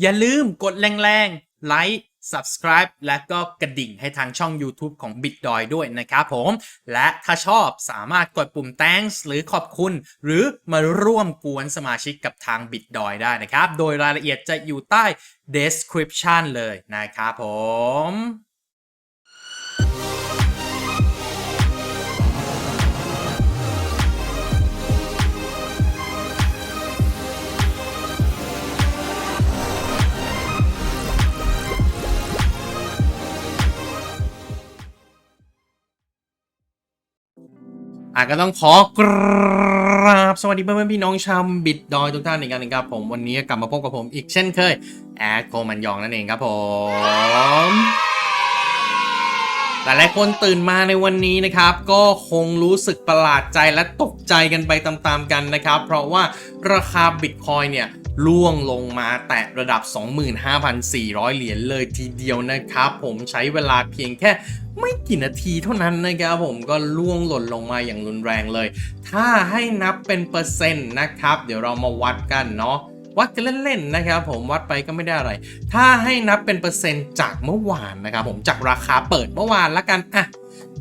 อย่าลืมกดแรงๆไลค์ subscribe และก็กระดิ่งให้ทางช่อง YouTube ของ BitDoy ด้วยนะครับผม และถ้าชอบสามารถกดปุ่ม thanks หรือขอบคุณ หรือมาร่วมกวนสมาชิกกับทาง BitDoy ได้นะครับ โดยรายละเอียดจะอยู่ใต้ description เลยนะครับผม อาจก็ต้องขอกราบสวัสดีเพื่อนๆพี่น้องชาวบิดดอยทุกท่านอีกครั้งหนึงครับผมวันนี้กลับมาพบกับผมอีกเช่นเคยแอดโคมันยองนั่นเองครับผม หลายๆคนตื่นมาในวันนี้นะครับ ก็คงรู้สึกประหลาดใจและตกใจกันไปตามๆกันนะครับ เพราะว่าราคาบิตคอยเนี่ยล่วงลงมาแตะระดับ 25,400 เหรียญเลยทีเดียวนะครับ ผมใช้เวลาเพียงแค่ไม่กี่นาทีเท่านั้นนะครับผมก็ล่วงหล่นลงมาอย่างรุนแรงเลย ถ้าให้นับเป็นเปอร์เซ็นต์นะครับ เดี๋ยวเรามาวัดกันเนาะ วัดกันเล่นๆนะครับผมวัดไปก็ไม่ได้อะไร ถ้าให้นับเป็นเปอร์เซ็นต์จากเมื่อวานนะครับผมจากราคาเปิดเมื่อวานละกันอะ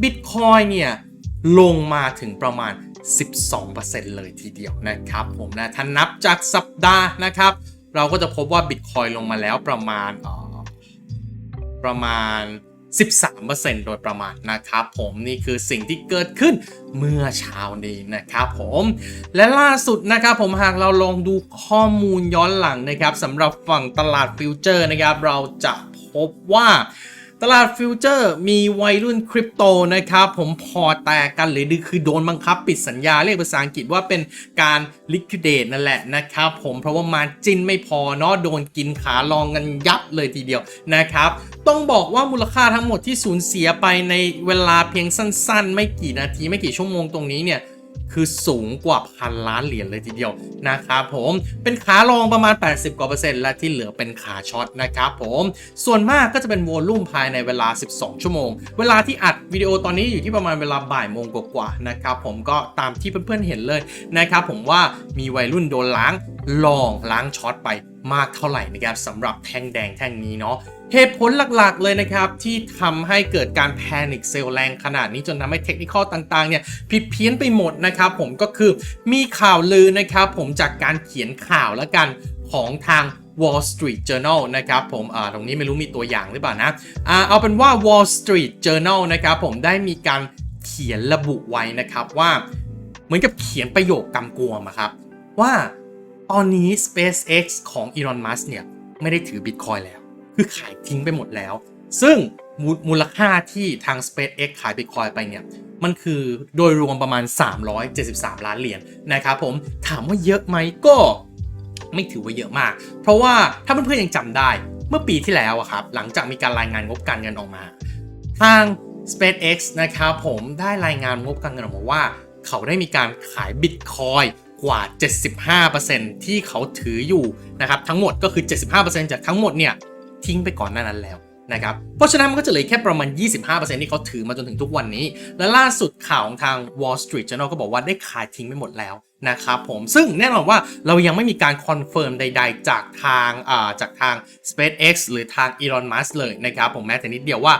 บิตคอยเนี่ยลงมาถึงประมาณ 12%เลยทีเดียวนะครับผมนะถ้านับจากสัปดาห์นะครับ เราก็จะพบว่าบิตคอยลงมาแล้วประมาณออประมาณ 13%โดยประมาณนะครับผมนี่คือสิ่งที่เกิดขึ้นเมื่อเช้านี้นะครับผมและล่าสุดนะครับผมหากเราลองดูข้อมูลย้อนหลังนะครับสำหรับฝั่งตลาดฟิวเจอร์นะครับเราจะพบว่า ตลาดฟิวเจอร์มีวัยรุ่นคริปโตนะครับ ผมพอแตกกันหรือคือโดนบังคับปิดสัญญา เรียกภาษาอังกฤษว่าเป็นการ liquidate นั่นแหละนะครับ ผมเพราะว่ามาจินไม่พอเนาะโดนกินขาลองกันยับเลยทีเดียวนะครับ ต้องบอกว่ามูลค่าทั้งหมดที่สูญเสียไปในเวลาเพียงสั้น ๆ ไม่กี่นาทีไม่กี่ชั่วโมงตรงนี้เนี่ย คือสูงกว่าพันล้านเหรียญเลยทีเดียวนะครับผมเป็นขาลองประมาณ 80กว่าเปอร์เซ็นต์และที่เหลือเป็นขาช็อตนะครับผมส่วนมากก็จะเป็นวอลลุ่มภายในเวลา 12 ชั่วโมง เวลาที่อัดวิดีโอตอนนี้อยู่ที่ประมาณเวลาบ่ายโมงกว่าๆนะครับผมก็ตามที่เพื่อนๆเห็นเลยนะครับผมว่ามีวัยรุ่นโดนล้าง ลองล้างช็อตไปมากเท่าไหร่นะครับสำหรับแท่งแดงแท่งนี้เนาะเหตุผลหลักๆเลยนะครับ ที่ทำให้เกิดการแพนิคเซลแรงขนาดนี้จนทำให้เทคนิคต่างๆเนี่ยผิดเพี้ยนไปหมดนะครับผมก็คือมีข่าวลือนะครับผมจากการเขียนข่าวแล้วกันของทาง Wall Street Journal นะครับผมอ่าตรงนี้ไม่รู้มีตัวอย่างหรือเปล่านะอ่าเอาเป็นว่า Wall Street Journal นะครับผมได้มีการเขียนระบุไว้นะครับว่า เหมือนกับเขียนประโยคกำกวมอะครับว่า ตอนนี้ SpaceX ของ Elon Musk เนี่ย ไม่ได้ถือ Bitcoin แล้ว คือขายทิ้งไปหมดแล้ว ซึ่งมูมูลค่าที่ทาง SpaceX ขาย Bitcoin ไปเนี่ย มันคือโดยรวมประมาณ 373 ล้านเหรียญนะครับผมถามว่าเยอะไหมก็ไม่ถือว่าเยอะมาก เพราะว่าถ้าเพื่อนๆยังจำได้เมื่อปีที่แล้วอะครับ หลังจากมีการรายงานงบการเงินออกมา ทาง SpaceX นะครับผมได้รายงานงบการเงินออกมาว่า เขาได้มีการขาย Bitcoin กว่า 75%ที่เขาถืออยู่นะครับทั้งหมดก็คือ 75%จากทั้งหมดเนี่ยทิ้งไปก่อนหน้านั้นแล้วนะครับเพราะฉะนั้นมันก็จะเหลือแค่ประมาณ 25%ที่เขาถือมาจนถึงทุกวันนี้ และล่าสุดข่าวของทาง Wall Street Journal ก็บอกว่าได้ขายทิ้งไปหมดแล้วนะครับผมซึ่งแน่นอนว่าเรายังไม่มีการคอนเฟิร์มใดๆ จากทางาจากทาง SpaceX หรือทาง Elon Musk เลยนะครับผมแม้แต่นิดเดียวว่า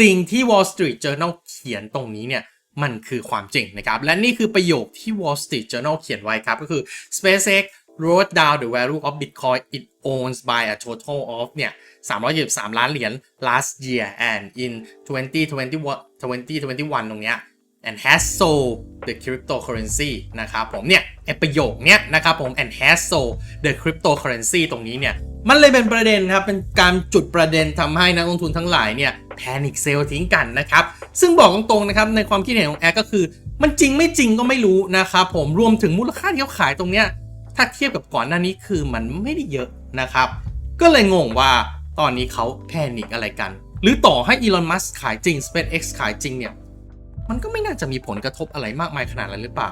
สิ่งที่ Wall Street Journal เขียนตรงนี้เนี่ย มันคือความจริงนะครับ และนี่คือประโยคที่ Wall Street Journal เขียนไว้ครับ ก็คือ SpaceX wrote down the value of Bitcoin it owns by a total of เนี่ย323ล้านเหรียญ last year and in 2021 2021 ตรงเนี้ย and has sold the cryptocurrency นะครับผมเนี่ยไอประโยคเนี้ยนะครับผม and has so the cryptocurrency ตรงนี้เนี่ยมันเลยเป็นประเด็นครับ เป็นการจุดประเด็นทำให้นักลงทุนทั้งหลายเนี่ยแพนิคเซลทิ้งกันนะครับ ซึ่งบอกตรงๆนะครับในความคิดเห็นของแอร์ก็คือ มันจริงไม่จริงก็ไม่รู้นะครับผมรวมถึงมูลค่าที่เขาขายตรงเนี้ยถ้าเทียบกับก่อนหน้านี้คือมันไม่ได้เยอะนะครับ ก็เลยงงว่าตอนนี้เขาแพนิคอะไรกัน หรือต่อให้อีลอนมัสขายจริง SpaceX ขายจริงเนี่ย มันก็ไม่น่าจะมีผลกระทบอะไรมากมายขนาดนั้นหรือเปล่า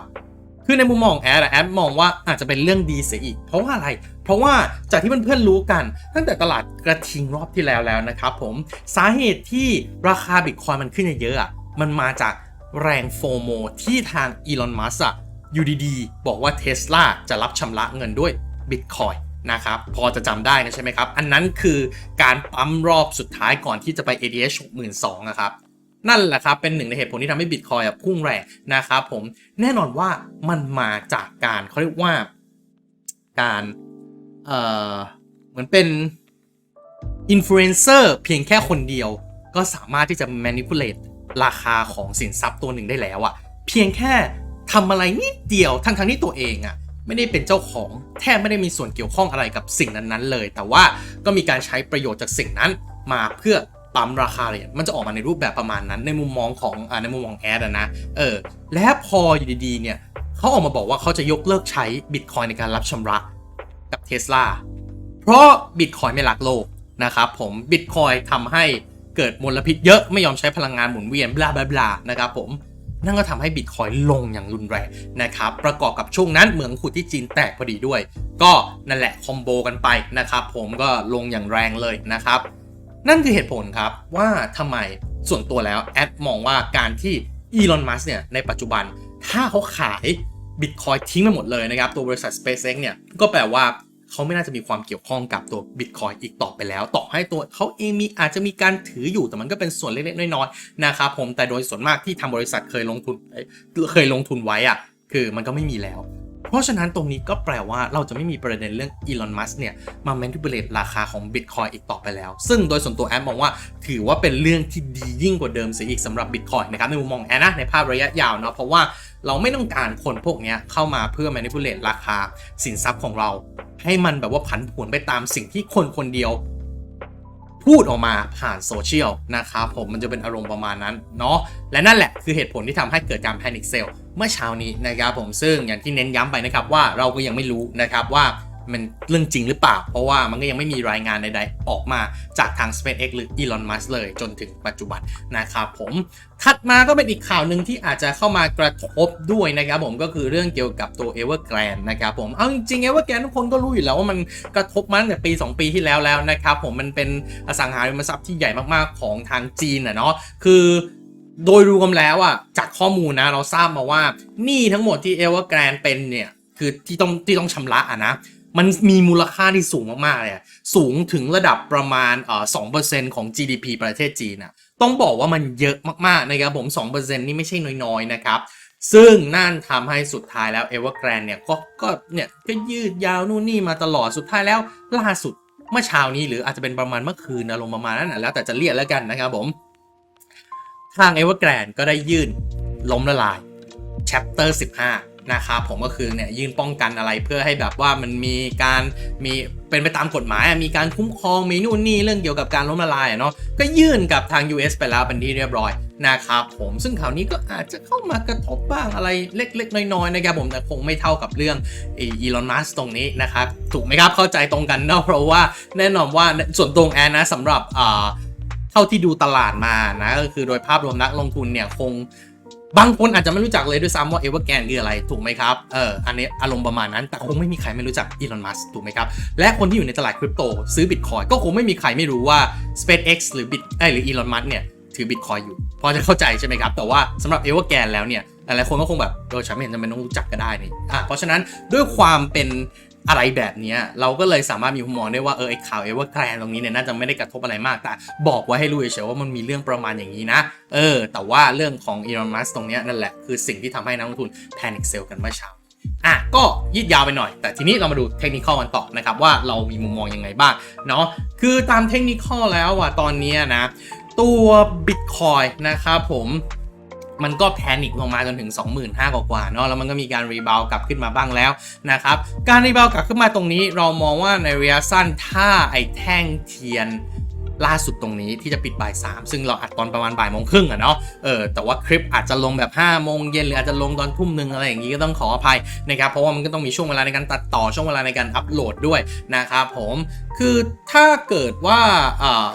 คือในมุมมองแอดแอดมองว่าอาจจะเป็นเรื่องดีเสียอีก เพราะว่าอะไร เพราะว่าจากที่เพื่อนๆรู้กัน ตั้งแต่ตลาดกระทิงรอบที่แล้วแล้วนะครับผมสาเหตุที่ราคาบิตคอยมันขึ้นเยอะๆอะมันมาจากแรงโฟโมที่ทางอีลอนมัสอะอยู่ดีๆบอกว่าเท s l a จะรับชำระเงินด้วยบิตคอยนะครับพอจะจำได้นะใช่ไหมครับ อันนั้นคือการปั๊มรอบสุดท้ายก่อนที่จะไป ADH 62 0 0นะครับ นั่นแหละครับ เป็นหนึ่งในเหตุผลที่ทำให้บิตคอยพุ่งแรงนะครับผมแน่นอนว่ามันมาจากการเขาเรียกว่าการเอ่อเหมือนเป็นอินฟลูเอนเซอร์เพียงแค่คนเดียว ก็สามารถที่จะ manipulate ราคาของสินทรัพย์ตัวหนึ่งได้แล้วอะเพียงแค่ทำอะไรนิดเดียวทั้งทั้งๆที่ตัวเองอะไม่ได้เป็นเจ้าของแทบไม่ได้มีส่วนเกี่ยวข้องอะไรกับสิ่งนั้นๆเลย แต่ว่าก็มีการใช้ประโยชน์จากสิ่งนั้นมาเพื่อ ปั๊มราคาเหรียมันจะออกมาในรูปแบบประมาณนั้นในมุมมองของอ่าในมุมมองแอดนะเออและพออยู่ดีๆเนี่ยเขาออกมาบอกว่าเขาจะยกเลิกใช้บิตคอยในการรับชำระกับเท sla เพราะบิตคอยไม่รักโลกนะครับผมบิตคอยทำให้เกิดมลพิษเยอะไม่ยอมใช้พลังงานหมุนเวียนบลาบลาบลานะครับผมนั่นก็ทำให้บิตคอยลงอย่างรุนแรงนะครับ ประกอบกับช่วงนั้นเหมืองขุดที่จีนแตกพอดีด้วย ก็นั่นแหละคอมโบกันไปนะครับผมก็ลงอย่างแรงเลยนะครับ นั่นคือเหตุผลครับว่าทำไมส่วนตัวแล้วแอดมองว่าการที่อีลอนมัสเนี่ยในปัจจุบันถ้าเขาขายบิตคอยทิ้งไปหมดเลยนะครับ ตัวบริษัท SpaceX เนี่ยก็แปลว่าเขาไม่น่าจะมีความเกี่ยวข้องกับตัว Bitcoin อีกต่อไปแล้ว ต่อให้ตัวเขาเองมีอาจจะมีการถืออยู่แต่มันก็เป็นส่วนเล็กๆน้อยๆนะครับผมแต่โดยส่วนมากที่ทางบริษัทเคยลงทุนเคยลงทุนไว้อะคือมันก็ไม่มีแล้ว เพราะฉะนั้นตรงนี้ก็แปลว่าเราจะไม่มีประเด็นเรื่องอีลอนมัสเนี่ยมา manipulate ราคาของ Bitcoin อีกต่อไปแล้ว ซึ่งโดยส่วนตัวแอดมองว่าถือว่าเป็นเรื่องที่ดียิ่งกว่าเดิมเสียอีกสำหรับ Bitcoin นะครับในมุมมองแอดนะในภาพระยะยาวเนาะเพราะว่าเราไม่ต้องการคนพวกนี้เข้ามาเพื่อ manipulate ราคาสินทรัพย์ของเรา ให้มันแบบว่าผันผวนไปตามสิ่งที่คนคนเดียว พูดออกมาผ่านโซเชียลนะครับผมมันจะเป็นอารมณ์ประมาณนั้นเนาะและนั่นแหละคือเหตุผลที่ทำให้เกิดการแพนิคเซลเมื่อเช้านี้นะครับผมซึ่งอย่างที่เน้นย้ำไปนะครับว่าเราก็ยังไม่รู้นะครับว่า มันเรื่องจริงหรือเปล่า เพราะว่ามันก็ยังไม่มีรายงานใดๆ ออกมาจากทาง SpaceX หรือ Elon Musk เลยจนถึงปัจจุบันนะครับผมถัดมาก็เป็นอีกข่าวหนึ่งที่อาจจะเข้ามากระทบด้วยนะครับผมก็คือเรื่องเกี่ยวกับตัว Evergrande นะครับผมเอาจริงๆ Evergrande ทุกคนก็รู้อยู่แล้วว่ามันกระทบมาตั้งแต่ปี 2 ปีที่แล้วแล้วนะครับผมมันเป็นอสังหาริมทรัพย์ที่ใหญ่มากๆของทางจีนอะเนาะคือโดยรวมแล้วอะจากข้อมูลนะเราทราบมาว่าหนี้ทั้งหมดที่ Evergrande เป็นเนี่ยคือที่ต้องที่ต้องชำระอะนะ มันมีมูลค่าที่สูงมากๆเลยอะสูงถึงระดับประมาณเอ่อ2%ของ GDP ประเทศจีนอะต้องบอกว่ามันเยอะมากๆนะครับผม2%นี่ไม่ใช่น้อยๆนะครับซึ่งนั่นทำให้สุดท้ายแล้ว Evergrande เนี่ยก็ก็เนี่ยก็ยืดยาวนู่นนี่มาตลอดสุดท้ายแล้วล่าสุดเมื่อเช้านี้หรืออาจจะเป็นประมาณเมื่อคืนอารมณ์ประมาณนั้นนะแล้วแต่จะเรียกแล้วกันนะครับผม ทาง Evergrande ก็ได้ยื่นล้มละลาย Chapter 15 นะครับผมก็คือเนี่ยยื่นป้องกันอะไรเพื่อให้แบบว่ามันมีการมีเป็นไปตามกฎหมายมีการคุ้มครองมีนู่นนี่เรื่องเกี่ยวกับการล้มละลายเนาะก็ยื่นกับทาง US ไปแล้วเป็นที่เรียบร้อยนะครับผมซึ่งข่าวนี้ก็อาจจะเข้ามากระทบบ้างอะไรเล็ก ๆ น้อยๆนะครับผมแต่คงไม่เท่ากับเรื่องอีลอนมัสตรงนี้นะครับถูกไหมครับเข้าใจตรงกันเนาะเพราะว่าแน่นอนว่าส่วนตรงแอนนะสำหรับอ่าเท่าที่ดูตลาดมานะก็คือโดยภาพรวมนักลงทุนเนี่ยคง บางคนอาจจะไม่รู้จักเลยด้วยซ้ำว่าเอเวอร์แกนคืออะไรถูกไหมครับ เอออันนี้อารมณ์ประมาณนั้น แต่คงไม่มีใครไม่รู้จักอีลอนมัสถูกไหมครับ และคนที่อยู่ในตลาดคริปโตซื้อบิตคอยก็คงไม่มีใครไม่รู้ว่า SpaceX หรือบิตเอหรืออีลอนมัสเนี่ยถือบิตคอยอยู่ พอจะเข้าใจใช่ไหมครับ แต่ว่าสำหรับเอเวอร์แกนแล้วเนี่ยหลายๆคนก็คงแบบเออฉันไม่เห็นจำเป็นต้องรู้จักก็ได้นี่อะเพราะฉะนั้นด้วยความเป็น อะไรแบบนี้เราก็เลยสามารถมีมุมมองได้ว่าเออไอข่าวเอเวอร์แกรนตรงนี้เนี่ยน่าจะไม่ได้กระทบอะไรมากแต่บอกไว้ให้รู้เฉยๆว่ามันมีเรื่องประมาณอย่างนี้นะ เออ แต่ว่าเรื่องของอีลอนมัสตรงนี้นั่นแหละคือสิ่งที่ทำให้นักลงทุนแพนิคเซลกันเมื่อเช้าอะก็ยืดยาวไปหน่อย แต่ทีนี้เรามาดูเทคนิคอลกันต่อนะครับว่าเรามีมุมมองยังไงบ้างเนาะคือตามเทคนิคอลแล้วอะตอนนี้นะตัว Bitcoin นะครับผม มันก็แพนิคลงมาจนถึง 25,000 กว่าๆเนาะแล้วมันก็มีการรีบาวกลับขึ้นมาบ้างแล้วนะครับการรีบาวกลับขึ้นมาตรงนี้เรามองว่าในระยะสั้นถ้าไอ้แท่งเทียน ล่าสุดตรงนี้ที่จะปิดบ่ายสามซึ่งเราอัดตอนประมาณบ่ายโมงครึ่งอะเนาะเออแต่ว่าคลิปอาจจะลงแบบ5โมงเย็นหรืออาจจะลงตอนทุ่มหนึ่งอะไรอย่างนี้ก็ต้องขออภัยนะครับเพราะว่ามันก็ต้องมีช่วงเวลาในการตัดต่อช่วงเวลาในการอัปโหลดด้วยนะครับผมคือถ้าเกิดว่า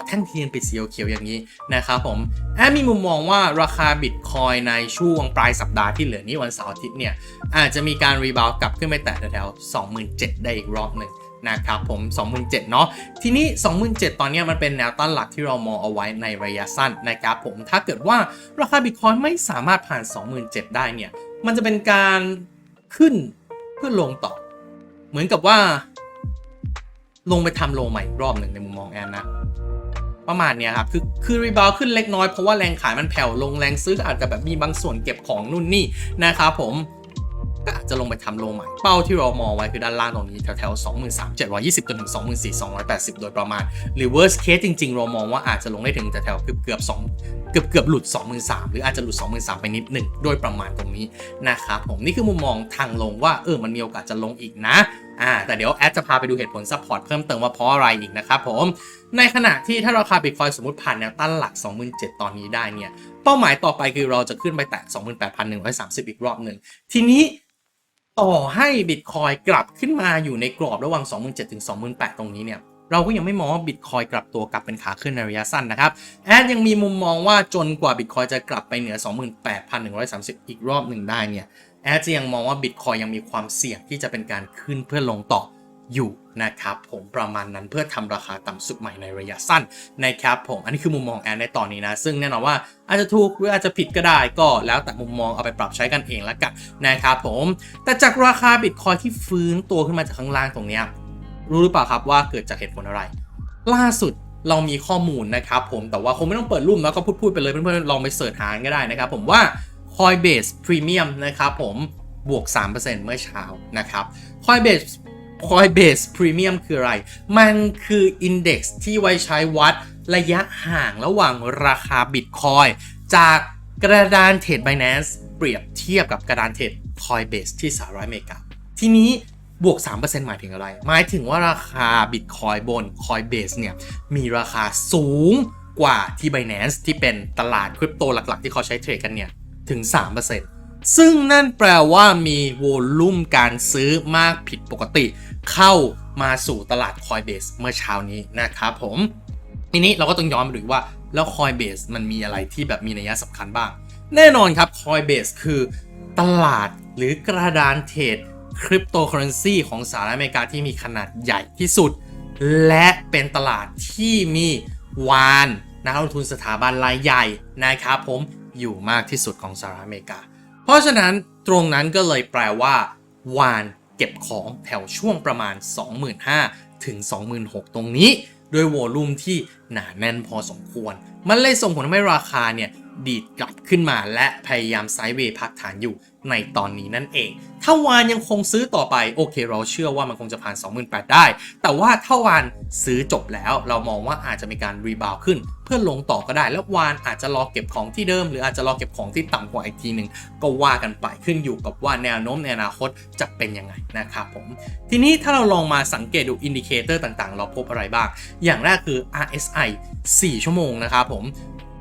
แท่งเทียนปิดสีเขียวอย่างนี้นะครับผมแอดมีมุมมองว่าราคาบิตคอยในช่วงปลายสัปดาห์ที่เหลือนี้วันเสาร์อาทิตย์เนี่ยอาจจะมีการรีบาวกลับขึ้นไปแตะแถวๆ27,000ได้อีกรอบหนึ่ง นะครับผม 27,000เนาะทีนี้ 27,000 ตอนนี้มันเป็นแนวต้านหลักที่เรามองเอาไว้ในระยะสั้นนะครับผมถ้าเกิดว่าราคาบิตคอยไม่สามารถผ่าน 27,000 ได้เนี่ย มันจะเป็นการขึ้นเพื่อลงต่อ เหมือนกับว่า ลงไปทำโลใหม่รอบหนึ่งในมุมมองแอนนะประมาณเนี้ยครับ คือ คือรีบาวขึ้นเล็กน้อย เพราะว่าแรงขายมันแผ่วลงแรงซื้ออาจจะแบบมีบางส่วนเก็บของนู่นนี่นะครับผม ก็อาจจะลงไปทำโลใหม่ เป้าที่เรามองไว้คือด้านล่างตรงนี้แถวๆ23,720จนถึง24,280 โดยประมาณ หรือ worst case จริง ๆ เรามองว่าอาจจะลงได้ถึงแถวๆเกือบเกือบ2เกือบเกือบหลุด 23,000หรืออาจจะหลุด 23,000ไปนิดหนึ่งโดยประมาณตรงนี้นะครับผมนี่คือมุมมองทางลงว่าเออมันมีโอกาสจะลงอีกนะอ่าแต่เดี๋ยวแอดจะพาไปดูเหตุผลซัพพอร์ตเพิ่มเติมว่าเพราะอะไรอีกนะครับผมในขณะที่ถ้าราคาบิตคอยสมมติผ่านแนวต้านหลัก 27,000 ตอนนี้ได้เนี่ยเป้าหมายต่อไปคือเราจะขึ้นไปแตะ28,130 อีกรอบหนึ่งทีนี้ ต่อให้บิตคอยกลับขึ้นมาอยู่ในกรอบระหว่าง 27,000ถึง28,000 ตรงนี้เนี่ย เราก็ยังไม่มองว่าบิตคอยกลับตัวกลับเป็นขาขึ้นในระยะสั้นนะครับ แอดยังมีมุมมองว่าจนกว่าบิตคอยจะกลับไปเหนือ 28,130 อีกรอบหนึ่งได้เนี่ย แอดจะยังมองว่าบิตคอยยังมีความเสี่ยงที่จะเป็นการขึ้นเพื่อลงต่อ อยู่นะครับผมประมาณนั้นเพื่อทำราคาต่ำสุดใหม่ในระยะสั้นนะครับผมอันนี้คือมุมมองแอนในตอนนี้นะ ซึ่งแน่นอนว่าอาจจะถูกหรืออาจจะผิดก็ได้ก็แล้วแต่มุมมองเอาไปปรับใช้กันเองละกันนะครับผมแต่จากราคาบิตคอยที่ฟื้นตัวขึ้นมาจากข้างล่างตรงนี้รู้หรือเปล่าครับว่าเกิดจากเหตุผลอะไร ล่าสุดเรามีข้อมูลนะครับผมแต่ว่าคงไม่ต้องเปิดรูปแล้วก็พูดๆไปเลยเพื่อนๆลองไปเสิร์ชหาก็ได้นะครับผมว่า Coinbase Premium นะครับผมบวก 3%เมื่อเช้านะครับ Coinbase Coinbase Premium คืออะไร มันคือ Index ที่ไว้ใช้วัดระยะห่างระหว่างราคา Bitcoin จากกระดานเทรด Binance เปรียบเทียบกับกระดานเทรด Coinbase ที่สหรัฐอเมริกา ทีนี้บวก 3%หมายถึงอะไร หมายถึงว่าราคา Bitcoin บน Coinbase เนี่ย มีราคาสูงกว่าที่ Binance ที่เป็นตลาดคริปโตหลักๆ ที่เขาใช้เทรดกันเนี่ย ถึง 3% ซึ่งนั่นแปลว่ามีโวลุ่มการซื้อมากผิดปกติ เข้ามาสู่ตลาด Coinbase เมื่อเช้านี้นะครับผมทีนี้เราก็ต้องย้อนไปดูว่าแล้ว Coinbase มันมีอะไรที่แบบมีนัยสำคัญบ้าง แน่นอนครับ Coinbase คือตลาดหรือกระดานเทรดคริปโตเคอเรนซีของสหรัฐอเมริกาที่มีขนาดใหญ่ที่สุด และเป็นตลาดที่มีวานนักลงทุนสถาบันรายใหญ่นะครับผมอยู่มากที่สุดของสหรัฐอเมริกา เพราะฉะนั้นตรงนั้นก็เลยแปลว่า วานเก็บของแถวช่วงประมาณ 25,000 ถึง 26,000 ตรงนี้ ด้วยโวลุ่มที่หนาแน่นพอสมควร มันเลยส่งผลให้ราคาเนี่ย ดีดกลับขึ้นมาและพยายามไซด์เวย์พักฐานอยู่ในตอนนี้นั่นเอง ถ้าวานยังคงซื้อต่อไปโอเค เราเชื่อว่ามันคงจะผ่าน 28,000 ได้ แต่ว่าถ้าวานซื้อจบแล้ว เรามองว่าอาจจะมีการรีบาวขึ้น เพื่อลงต่อก็ได้ แล้ววานอาจจะรอเก็บของที่เดิม หรืออาจจะรอเก็บของที่ต่ำกว่าอีกทีหนึ่งก็ว่ากันไปขึ้นอยู่กับว่าแนวโน้มในอนาคตจะเป็นยังไงนะครับผม ทีนี้ถ้าเราลองมาสังเกตดูอินดิเคเตอร์ต่างๆ เราพบอะไรบ้าง อย่างแรกคือ RSI 4 ชั่วโมงนะครับผม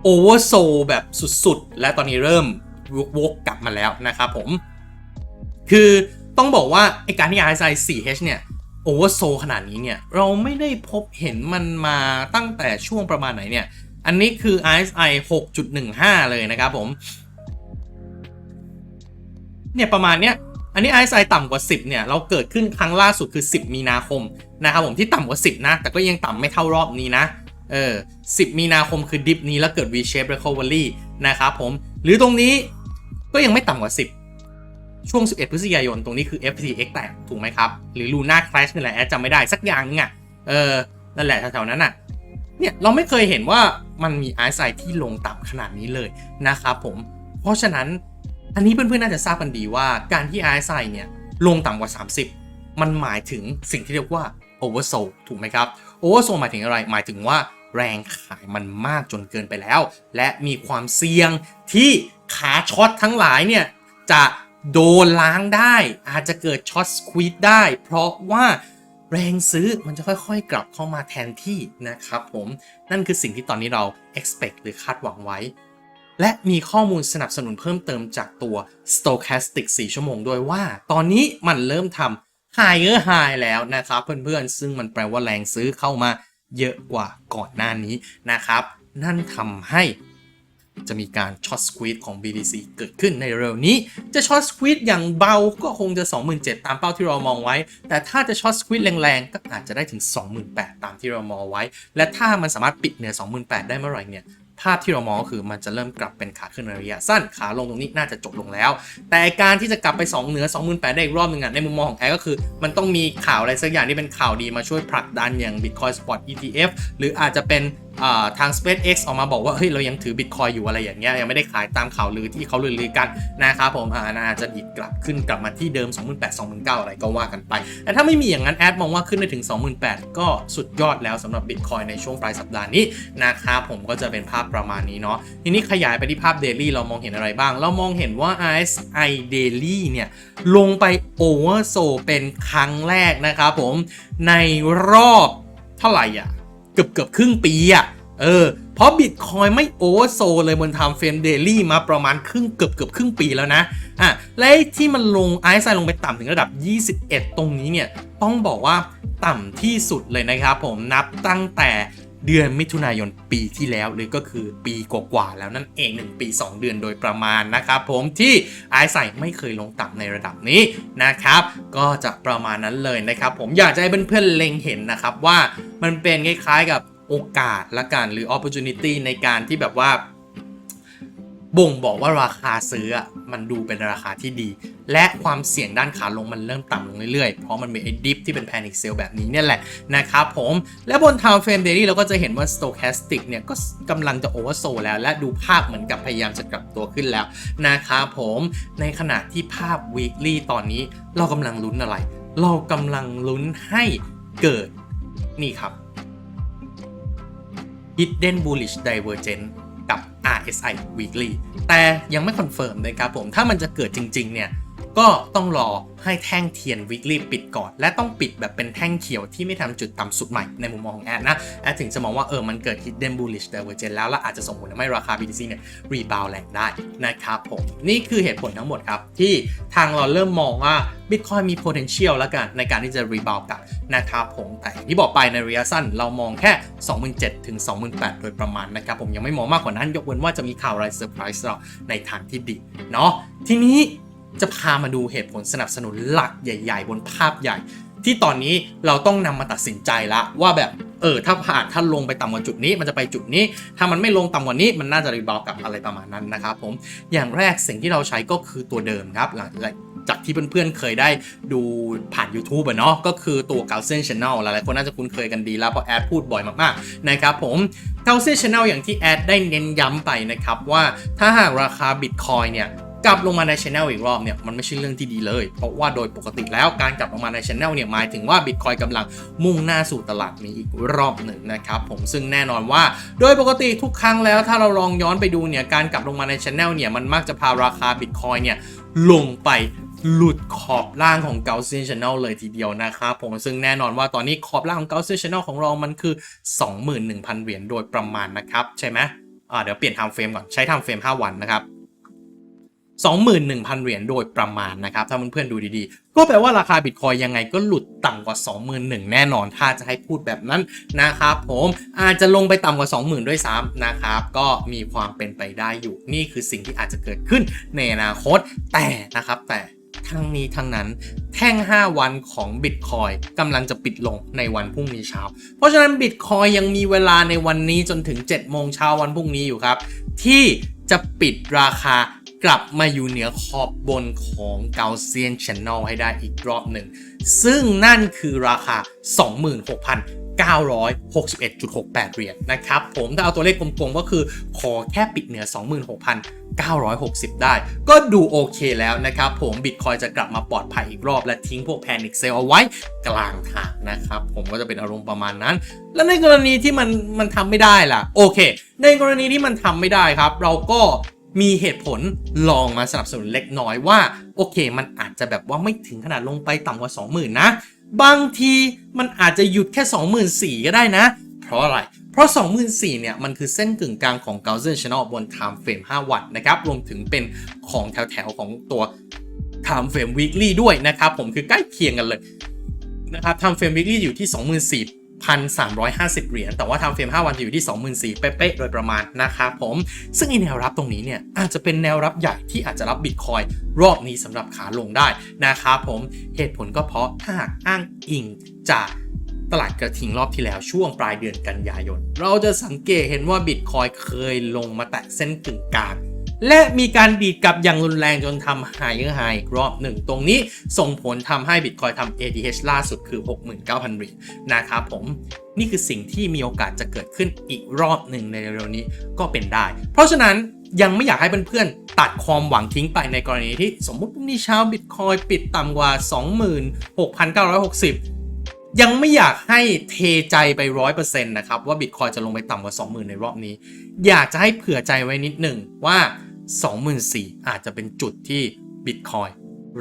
โอเวอร์โซแบบสุดๆ และตอนนี้เริ่มวกกลับมาแล้วนะครับผม คือต้องบอกว่าไอการที่ RSI 4H เนี่ยโอเวอร์โซขนาดนี้เนี่ย เราไม่ได้พบเห็นมันมาตั้งแต่ช่วงประมาณไหนเนี่ย อันนี้คือ RSI 6.15 เลยนะครับผม เนี่ยประมาณเนี้ย อันนี้ RSI ต่ำกว่า 10 เนี่ย เราเกิดขึ้นครั้งล่าสุดคือ 10 มีนาคมนะครับผมที่ต่ำกว่า 10 นะ แต่ก็ยังต่ำไม่เท่ารอบนี้นะ เออ10 มีนาคมคือดิฟนี้แล้วเกิด V-shape recovery นะครับผม หรือตรงนี้ก็ยังไม่ต่ำกว่า 10 ช่วง 11 พฤศจิกายน ตรงนี้คือ FTX แตกถูกไหมครับ หรือ Luna Crash นี่แหละแอดจำไม่ได้สักอย่างนึงอะ เออ นั่นแหละแถวๆนั้นอะ เนี่ยเราไม่เคยเห็นว่ามันมี RSI ที่ลงต่ำขนาดนี้เลยนะครับผม เพราะฉะนั้นอันนี้เพื่อนๆน่าจะทราบกันดีว่าการที่ RSI เนี่ยลงต่ำกว่า 30 มันหมายถึงสิ่งที่เรียกว่า oversold ถูกไหมครับ oversold หมายถึงอะไร หมายถึงว่า แรงขายมันมากจนเกินไปแล้ว และมีความเสี่ยงที่ขาช็อตทั้งหลายเนี่ยจะโดนล้างได้ อาจจะเกิดช็อตสควีดได้ เพราะว่าแรงซื้อมันจะค่อยๆ กลับเข้ามาแทนที่นะครับผม นั่นคือสิ่งที่ตอนนี้เรา expect หรือคาดหวังไว้ และมีข้อมูลสนับสนุนเพิ่มเติมจากตัว stochastic 4 ชั่วโมงด้วยว่า ตอนนี้มันเริ่มทำ higher high แล้วนะครับเพื่อนๆ ซึ่งมันแปลว่าแรงซื้อเข้ามา เยอะกว่าก่อนหน้านี้นะครับ นั่นทำให้จะมีการช็อตสควีดของ BDC เกิดขึ้นในเร็วนี้ จะช็อตสควีดอย่างเบาก็คงจะ 27,000ตามเป้าที่เรามองไว้ แต่ถ้าจะช็อตสควีดแรงๆ ก็อาจจะได้ถึง 28,000ตามที่เรามองไว้ และถ้ามันสามารถปิดเหนือ 28,000 ได้เมื่อไหร่เนี่ย ภาพที่เรามองก็คือมันจะเริ่มกลับเป็นขาขึ้นในระยะสั้นขาลงตรงนี้น่าจะจบลงแล้ว แต่การที่จะกลับไป2เหนือ 28,000ได้อีกรอบหนึ่งอะในมุมมองของแอร์ก็คือ มันต้องมีข่าวอะไรสักอย่างที่เป็นข่าวดีมาช่วยผลักดันอย่าง Bitcoin Spot ETF หรืออาจจะเป็นทาง SpaceX ออกมาบอกว่าเฮ้ยเรายังถือ Bitcoin อยู่อะไรอย่างเงี้ยยังไม่ได้ขายตามข่าวลือที่เขาลือๆกันนะครับผมอ่าอาจจะดีดกลับขึ้นกลับมาที่เดิม 28,000 29อะไรก็ว่ากันไป แต่ถ้าไม่มีอย่างนั้นแอดมองว่าขึ้นได้ถึง 28,000 ก็สุดยอดแล้วสำหรับ Bitcoin ในช่วงปลายสัปดาห์นี้นะครับผมก็จะเป็นภาพประมาณนี้เนาะทีนี้ขยายไปที่ภาพ Daily เรามองเห็นอะไรบ้าง เรามองเห็นว่า RSI Daily เนี่ยลงไป Oversold เป็นครั้งแรกนะครับผมในรอบเท่าไหร่อะ เกือบเกือบครึ่งปีอะเออเพราะบิตคอยไม่โอเวอร์โซเลยบน Time Frame Daily มาประมาณครึ่งเกือบเกือบครึ่งปีแล้วนะอะและที่มันลงไอซ์ลงไปต่ำถึงระดับ 21 ตรงนี้เนี่ย ต้องบอกว่าต่ำที่สุดเลยนะครับผมนับตั้งแต่เดือนมิถุนายนปีที่แล้วหรือก็คือปีกว่าๆแล้วนั่นเอง 1 ปี 2 เดือนโดยประมาณนะครับผมที่ไอซ์ไม่เคยลงต่ำในระดับนี้นะครับ ก็จะประมาณนั้นเลยนะครับ ผมอยากจะให้เพื่อนๆเล็งเห็นนะครับว่า มันเป็นคล้ายๆกับโอกาสละกันหรือ opportunity ในการที่แบบว่า บ่งบอกว่าราคาซื้อมันดูเป็นราคาที่ดี และความเสี่ยงด้านขาลงมันเริ่มต่ำลงเรื่อยๆ เพราะมันมีไอ้ดิฟที่เป็น panic sale แบบนี้เนี่ยแหละนะครับผม และบน time frame daily เราก็จะเห็นว่า stochastic เนี่ยก็กำลังจะ oversold แล้ว และดูภาพเหมือนกับพยายามจะกลับตัวขึ้นแล้วนะครับผมในขณะที่ภาพ weekly ตอนนี้เรากำลังลุ้นอะไร เรากำลังลุ้นให้เกิด นี่ครับ hidden bullish divergence กับ RSI weekly แต่ยังไม่คอนเฟิร์มนะครับผม ถ้ามันจะเกิดจริง ๆ เนี่ย ก็ต้องรอให้แท่งเทียน weekly ปิดก่อน และต้องปิดแบบเป็นแท่งเขียวที่ไม่ทำจุดต่ำสุดใหม่ในมุมมองของแอดนะ แอดถึงจะมองว่าเออมันเกิด hidden bullish divergence แล้วและอาจจะส่งผลทำให้ราคา BTC เนี่ย rebound แรงได้นะครับผม นี่คือเหตุผลทั้งหมดครับ ที่ทางเราเริ่มมองว่า Bitcoin มี potential แล้วกันในการที่จะ rebound กลับนะครับผมแต่ที่บอกไปในระยะสั้นเรามองแค่ 27,000ถึง28,000 โดยประมาณนะครับผมยังไม่มองมากกว่านั้นยกเว้นว่าจะมีข่าวอะไรเซอร์ไพรส์เราในทางที่ดีเนาะทีนี้ จะพามาดูเหตุผลสนับสนุนหลักใหญ่ ๆ บนภาพใหญ่ ที่ตอนนี้เราต้องนำมาตัดสินใจละว่าแบบเออถ้าผ่านถ้าลงไปต่ำกว่าจุดนี้มันจะไปจุดนี้ ถ้ามันไม่ลงต่ำกว่านี้มันน่าจะรีบาวกับอะไรประมาณนั้นนะครับผมอย่างแรกสิ่งที่เราใช้ก็คือตัวเดิมครับหลังจากที่เพื่อนๆเคยได้ดูผ่าน YouTube อะเนาะก็คือตัว g a u s i a n Channel หลายๆคนน่าจะคุ้นเคยกันดีแล้วเพราะแอดพูดบ่อยมากๆนะครับผม g a u s i a n Channel อย่างที่แอดได้เน้นย้ำไปนะครับว่าถ้าหากราคา Bitcoin เนี่ย กลับลงมาใน Channel อีกรอบเนี่ยมันไม่ใช่เรื่องที่ดีเลย เพราะว่าโดยปกติแล้วการกลับลงมาใน Channel เนี่ยหมายถึงว่า Bitcoin กำลังมุ่งหน้าสู่ตลาดนี้อีกรอบหนึ่งนะครับผมซึ่งแน่นอนว่า โดยปกติทุกครั้งแล้วถ้าเราลองย้อนไปดูเนี่ยการกลับลงมาใน Channel เนี่ยมันมักจะพาราคา Bitcoin เนี่ยลงไปหลุดขอบล่างของ Gaussian Channel เลยทีเดียวนะครับผมซึ่งแน่นอนว่าตอนนี้ขอบล่างของ Gaussian Channel ของเรามันคือ 21,000 เหรียญโดยประมาณนะครับ ใช่ไหมอ่าเดี๋ยวเปลี่ยน time frame ก่อน ใช้ time frame 5 วันนะครับ 21,000 เหรียญโดยประมาณนะครับ ถ้าเพื่อนๆดูดีๆ ก็แปลว่าราคาบิตคอยยังไงก็หลุดต่ำกว่า 21,000 แน่นอน ถ้าจะให้พูดแบบนั้นนะครับผมอาจจะลงไปต่ำกว่า 20,000 ด้วยซ้ำนะครับ ก็มีความเป็นไปได้อยู่ นี่คือสิ่งที่อาจจะเกิดขึ้นในอนาคต แต่นะครับแต่ทั้งนี้ทั้งนั้นแท่ง 5 วันของ Bitcoin กำลังจะปิดลงในวันพรุ่งนี้เช้า เพราะฉะนั้น Bitcoin ยังมีเวลาในวันนี้จนถึง 7 โมงเช้าวันพรุ่งนี้อยู่ครับ ที่จะปิดราคา กลับมาอยู่เหนือขอบบนของ Gaussian Channel ให้ได้อีกรอบหนึ่ง ซึ่งนั่นคือราคา 26,961.68 เหรียญนะครับ ผมถ้าเอาตัวเลขกลมๆก็คือขอแค่ปิดเหนือ 26,960 ได้ ก็ดูโอเคแล้วนะครับผมบิตคอยจะกลับมาปลอดภัยอีกรอบ และทิ้งพวกแพนิคเซลเอาไว้กลางทางนะครับ ผมก็จะเป็นอารมณ์ประมาณนั้น แล้วในกรณีที่มันมันทำไม่ได้ล่ะ โอเค ในกรณีที่มันทำไม่ได้ครับ เราก็ มีเหตุผลลองมาสนับสนุนเล็กน้อยว่า โอเค มันอาจจะแบบว่าไม่ถึงขนาดลงไปต่ำกว่า 20,000 นะ บางทีมันอาจจะหยุดแค่ 24,000 ก็ได้นะ เพราะอะไร เพราะ 24,000 เนี่ย มันคือเส้นกึ่งกลางของ Gaussian Channel บน Time Frame 5 วันนะครับ รวมถึงเป็นของแถวๆ ของตัว Time Frame Weekly ด้วยนะครับ ผมคือใกล้เคียงกันเลยนะครับ Time Frame Weekly อยู่ที่ 24,350 เหรียญ แต่ว่า Time Frame 5วันจะอยู่ที่ 24,000เป๊ะๆ โดยประมาณนะครับผม ซึ่งไอแนวรับตรงนี้เนี่ยอาจจะเป็นแนวรับใหญ่ที่อาจจะรับ Bitcoin รอบนี้สำหรับขาลงได้นะครับผม เหตุผลก็เพราะถ้าหากอ้างอิงจากตลาดกระทิงรอบที่แล้วช่วงปลายเดือนกันยายน เราจะสังเกตเห็นว่าบิตคอยเคยลงมาแตะเส้นกึ่งกลาง และมีการดีดกลับอย่างรุนแรงจนทำหายไฮอีกรอบหนึ่ง ตรงนี้ส่งผลทำให้บิตคอยทำ ADH ล่าสุดคือ 69,000เหรียญนะครับผมนี่คือสิ่งที่มีโอกาสจะเกิดขึ้นอีกรอบหนึ่งในเร็วนี้ก็เป็นได้ เพราะฉะนั้นยังไม่อยากให้เพื่อนๆ ตัดความหวังทิ้งไปในกรณีที่สมมุติพรุ่งนี้เช้าบิตคอยปิดต่ำกว่า 26,960ยังไม่อยากให้เทใจไป 100%นะครับ ว่าบิตคอยจะลงไปต่ำกว่า 20,000 ในรอบนี้ อยากจะให้เผื่อใจไว้นิดหนึ่งว่า 24,000 อาจจะเป็นจุดที่บิตคอย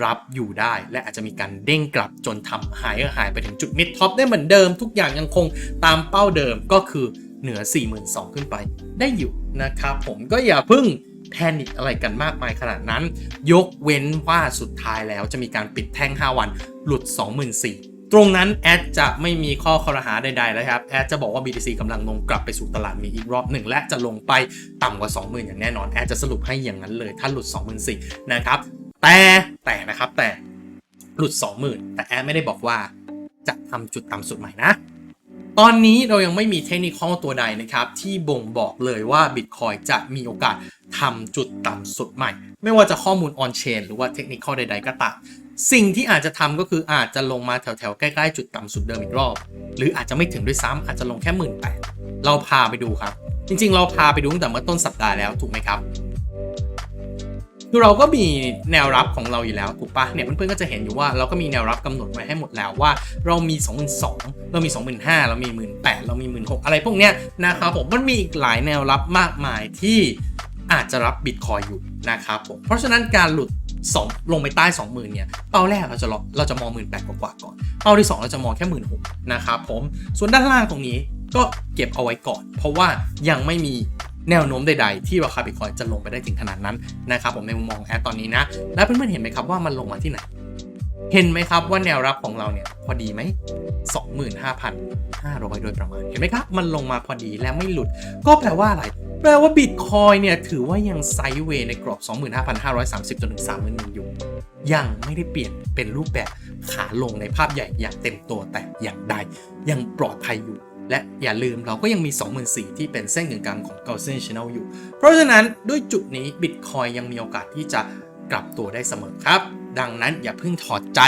รับอยู่ได้และอาจจะมีการเด้งกลับจนทำหายหายไปถึงจุดมิดท็อปได้เหมือนเดิมทุกอย่างยังคงตามเป้าเดิมก็คือเหนือ 42,000 ขึ้นไปได้อยู่นะครับผมก็อย่าพึ่งแพนิคอะไรกันมากมายขนาดนั้น ยกเว้นว่าสุดท้ายแล้วจะมีการปิดแท่ง 5 วันหลุด 24,000 ตรงนั้นแอดจะไม่มีข้อคอรหาใดๆแล้วครับแอดจะบอกว่า BTC กำลังลงกลับไปสู่ตลาดมีอีกรอบหนึ่งและจะลงไปต่ำกว่า 20,000 อย่างแน่นอนแอดจะสรุปให้อย่างนั้นเลยถ้าหลุด 24,000นะครับแต่แต่นะครับแต่หลุด 20,000 แต่แอดไม่ได้บอกว่าจะทำจุดต่ำสุดใหม่นะตอนนี้เรายังไม่มีเทคนิคตัวใดนะครับ ที่บ่งบอกเลยว่า Bitcoin จะมีโอกาสทำจุดต่ำสุดใหม่ ไม่ว่าจะข้อมูล on chain หรือว่าเทคนิคใดๆก็ตาม สิ่งที่อาจจะทำก็คืออาจจะลงมาแถวๆ ใกล้ๆ จุดต่ำสุดเดิมอีกรอบ หรืออาจจะไม่ถึงด้วยซ้ำอาจจะลงแค่หมื่นแปดเราพาไปดูครับ จริง ๆ เราพาไปดูตั้งแต่เมื่อต้นสัปดาห์แล้วถูกไหมครับคือเราก็มีแนวรับของเราอยู่แล้วถูกปะเนี่ยเพื่อนๆก็จะเห็นอยู่ว่าเราก็มีแนวรับกำหนดไว้ให้หมดแล้วว่า เรามี 22,000เรามี 25,000เรามี 1 8 0 0เรามี 1 6 0 0อะไรพวกเนี้ยนะครับผมมันมีอีกหลายแนวรับมากมายที่อาจจะรับบิตคอยอยู่นะครับผมเพราะฉะนั้นการหลุด 2ลงไปใต้ 20,000เนี่ยเป้าแรกเราจะเราจะมอง18,000กว่าก่อน เป้าที่ 2 เราจะมองแค่16,000นะครับผมส่วนด้านล่างตรงนี้ก็เก็บเอาไว้ก่อน เพราะว่ายังไม่มีแนวโน้มใดๆ ที่ราคาบิตคอยจะลงไปได้ถึงขนาดนั้นนะครับผมในมุมมองของแอดตอนนี้นะ แล้วเพื่อนๆเห็นไหมครับว่ามันลงมาที่ไหน เห็นไหมครับว่าแนวรับของเราเนี่ยพอดีไหม 25,500 โดยประมาณ เห็นไหมครับ มันลงมาพอดีและไม่หลุด ก็แปลว่าอะไร แปลว่าบิตคอยเนี่ยถือว่ายังไซด์เวย์ในกรอบ 25,530จนถึง31,000อยู่ ยังไม่ได้เปลี่ยนเป็นรูปแบบขาลงในภาพใหญ่อย่างเต็มตัวแต่อย่างใด ยังปลอดภัยอยู่ และอย่าลืมเราก็ยังมี 24,000ที่เป็นเส้นกึ่งกลางของ Gaussian Channel อยู่ เพราะฉะนั้นด้วยจุดนี้ Bitcoin ยังมีโอกาสที่จะกลับตัวได้เสมอครับ ดังนั้นอย่าเพิ่งถอดใจ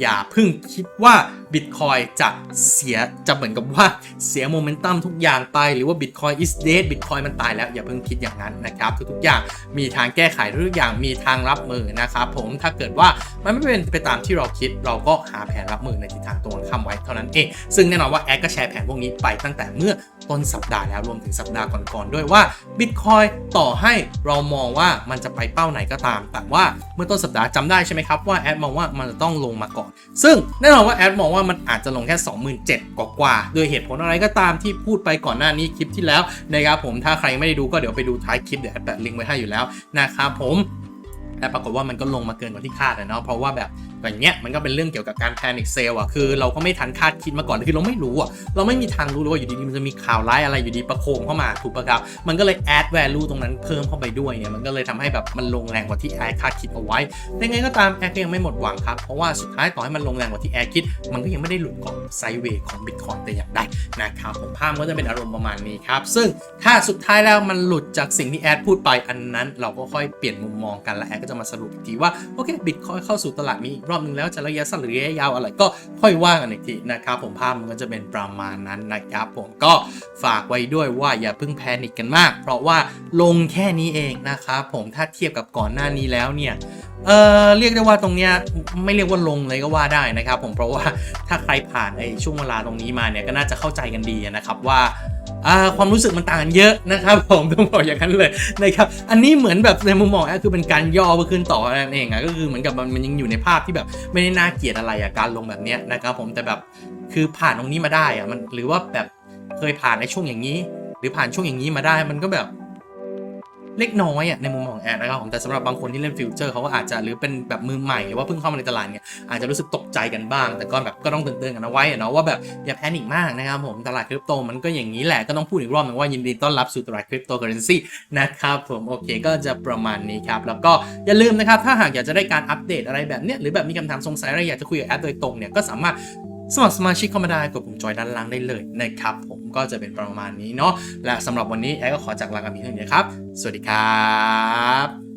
อย่าเพิ่งคิดว่า Bitcoin จะเสียจะเหมือนกับว่าเสียโมเมนตัมทุกอย่างไป หรือว่า Bitcoin is dead Bitcoin มันตายแล้ว อย่าเพิ่งคิดอย่างนั้นนะครับทุกๆอย่างมีทางแก้ไขทุกอย่างมีทางรับมือนะครับผมถ้าเกิดว่ามันไม่เป็นไปตามที่เราคิด เราก็หาแผนรับมือในทิศทางตรงกันข้ามไว้เท่านั้นเองซึ่งแน่นอนว่าแอดก็แชร์แผนพวกนี้ไปตั้งแต่เมื่อต้นสัปดาห์แล้วรวมถึงสัปดาห์ก่อนๆด้วยว่า Bitcoin ต่อให้เรามองว่ามันจะไปเป้าไหนก็ตาม แต่ว่าเมื่อต้นสัปดาห์จำได้ใช่ไหมครับว่าแอดมองว่ามันจะต้องลงมาก่อนซึ่งแน่นอนว่าแอดมองว่ามันอาจจะลงแค่ 27,000กว่ากว่าๆโดยเหตุผลอะไรก็ตามที่พูดไปก่อนหน้านี้คลิปที่แล้วนะครับผมถ้าใครไม่ได้ดูก็เดี๋ยวไปดูท้ายคลิปเดี๋ยวแอดแปะลิงก์ไว้ให้อยู่แล้วนะครับผม แต่ปรากฏว่ามันก็ลงมาเกินกว่าที่คาดอะเนาะเพราะว่าแบบอย่างเงี้ยมันก็เป็นเรื่องเกี่ยวกับการแพนิคเซลอะคือเราก็ไม่ทันคาดคิดมาก่อนคือเราไม่รู้อะเราไม่มีทางรู้เลยว่าอยู่ดีๆมันจะมีข่าวร้ายอะไรอยู่ดีประโคมเข้ามาถูกปะครับมันก็เลยแอดแวลูตรงนั้นเพิ่มเข้าไปด้วยเนี่ยมันก็เลยทำให้แบบมันลงแรงกว่าที่แอดคาดคิดเอาไว้แต่ไงก็ตามแอดก็ยังไม่หมดหวังครับเพราะว่าสุดท้ายต่อให้มันลงแรงกว่าที่แอดคิด มันก็ยังไม่ได้หลุดกรอบไซเวย์ของบิตคอยแต่อย่างใดนะครับผมภาพก็จะเป็นอารมณ์ประมาณนี้ครับซึ่งถ้าสุดท้ายแล้วมันหลุดจากสิ่งที่แอดพูดไปอันนั้น เราก็ค่อยเปลี่ยนมุมมองกันและแอดก็จะมาสรุปอีกทีว่า โอเคบิตคอยเข้าสู่ตลาดนี้อีกรอบนึงแล้วจะระยะสั้นหรือระยะยาวอะไรก็ค่อยว่ากันอีกทีนะครับผมภาพมันก็จะเป็นประมาณนั้นนะครับผมก็ฝากไว้ด้วยว่าอย่าเพิ่งแพนิคกันมาก เพราะว่าลงแค่นี้เองนะครับผมถ้าเทียบกับก่อนหน้านี้แล้วเนี่ยเออเรียกได้ว่าตรงเนี้ยไม่เรียกว่าลงเลยก็ว่าได้นะครับผมเพราะว่าถ้าใครผ่านไอ้ช่วงเวลาตรงนี้มาเนี่ยก็น่าจะเข้าใจกันดีนะครับว่าอ่า ความรู้สึกมันต่างกันเยอะนะครับผมต้องบอกอย่างนั้นเลยนะครับอันนี้เหมือนแบบในมุมมองแอดคือเป็นการย่อเพื่อขึ้นต่อนั่นเองอะก็คือเหมือนกับมันมันยังอยู่ในภาพที่แบบไม่ได้น่าเกลียดอะไรอะการลงแบบเนี้ยนะครับผมแต่แบบคือผ่านตรงนี้มาได้อะมันหรือว่าแบบเคยผ่านในช่วงอย่างนี้ หรือผ่านช่วงอย่างนี้มาได้มันก็แบบ เล็กน้อยอะในมุมมองของแอดนะครับผมแต่สำหรับบางคนที่เล่นฟิวเจอร์เขาก็อาจจะหรือเป็นแบบมือใหม่หรือว่าเพิ่งเข้ามาในตลาดเนี่ยอาจจะรู้สึกตกใจกันบ้าง แต่ก็แบบก็ต้องเตือนๆกันเอาไว้เนาะว่าแบบอย่าแพนิคมากนะครับผมตลาดคริปโตมันก็อย่างนี้แหละก็ต้องพูดอีกรอบนึงว่ายินดีต้อนรับสู่ตลาดคริปโตเคอเรนซีนะครับผมโอเคก็จะประมาณนี้ครับแล้วก็อย่าลืมนะครับถ้าหากอยากจะได้การอัปเดตอะไรแบบเนี้ยหรือแบบมีคำถามสงสัยอะไรอยากจะคุยกับแอดโดยตรงเนี่ยก็สามารถสมัครสมาชิกเข้ามาได้กดปุ่มจอยด้านล่างได้เลยนะครับผม ก็จะเป็นประมาณนี้เนาะและสำหรับวันนี้แอดก็ขอจากลากันเพียงเท่านี้ครับ สวัสดีครับ